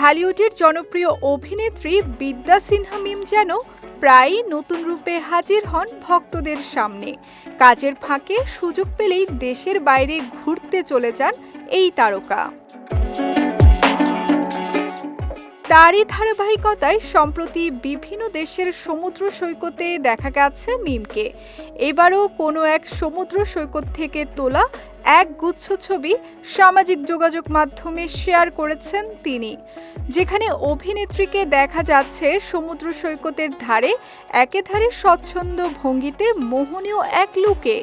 ঢালিউডের জনপ্রিয় অভিনেত্রী বিদ্যা সিনহা মিম যেন প্রায়ই নতুন রূপে হাজির হন ভক্তদের সামনে। কাজের ফাঁকে সুযোগ পেলেই দেশের বাইরে ঘুরতে চলে যান এই তারকা। তারই ধারাবাহিকতায় সম্প্রতি বিভিন্ন দেশের সমুদ্র সৈকতে দেখা গেছে মিমকে। এবারও কোনো এক সমুদ্র সৈকত থেকে তোলা এক গুচ্ছ ছবি সামাজিক যোগাযোগ মাধ্যমে শেয়ার করেছেন তিনি। যেখানে অভিনেত্রীকে দেখা যাচ্ছে সমুদ্র সৈকতের ধারে, একেধারে স্বচ্ছন্দ ভঙ্গিতে মোহনীয় এক লুকে।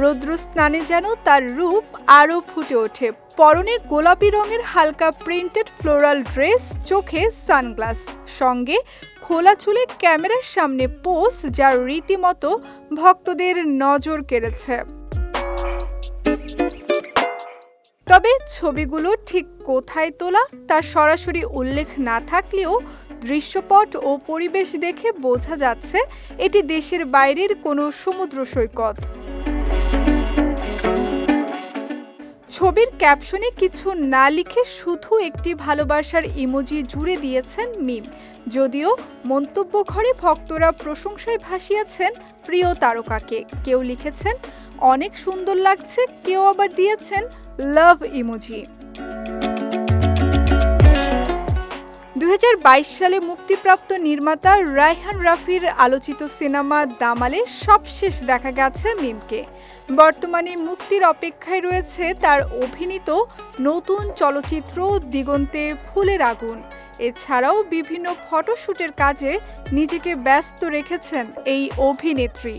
রৌদ্র স্নানে যেন তার রূপ আরও ফুটে ওঠে। পরনে গোলাপি রঙের হালকা প্রিন্টেড ফ্লোরাল ড্রেস, চোখে সানগ্লাস। সঙ্গে খোলা চুলে ক্যামেরার সামনে পোজ যার রীতিমতো ভক্তদের নজর কেড়েছে। তবে ছবিগুলো ঠিক কোথায় তোলা তার সরাসরি উল্লেখ না থাকলেও দৃশ্যপট ও পরিবেশ দেখে বোঝা যাচ্ছে এটি দেশের বাইরের কোনো সমুদ্র সৈকত। ছবির ক্যাপশনে কিছু না লিখে শুধু একটি ভালোবাসার ইমোজি জুড়ে দিয়েছেন মিম। যদিও মন্তব্য ঘরে ভক্তরা প্রশংসায় ভাসিয়েছেন প্রিয় তারকাকে। কেউ লিখেছেন, অনেক সুন্দর লাগছে কেউ আবার দিয়েছেন, লাভ ইমোজি। সালে মুক্তিপ্রাপ্ত নির্মাতা রায়হান রাফির আলোচিত সিনেমা দামালে সবশেষ দেখা গেছে মিমকে। বর্তমানে মুক্তির অপেক্ষায় রয়েছে তার অভিনীত নতুন চলচ্চিত্র দিগন্তে ফুলের আগুন। এছাড়াও বিভিন্ন ফটোশ্যুটের কাজে নিজেকে ব্যস্ত রেখেছেন এই অভিনেত্রী।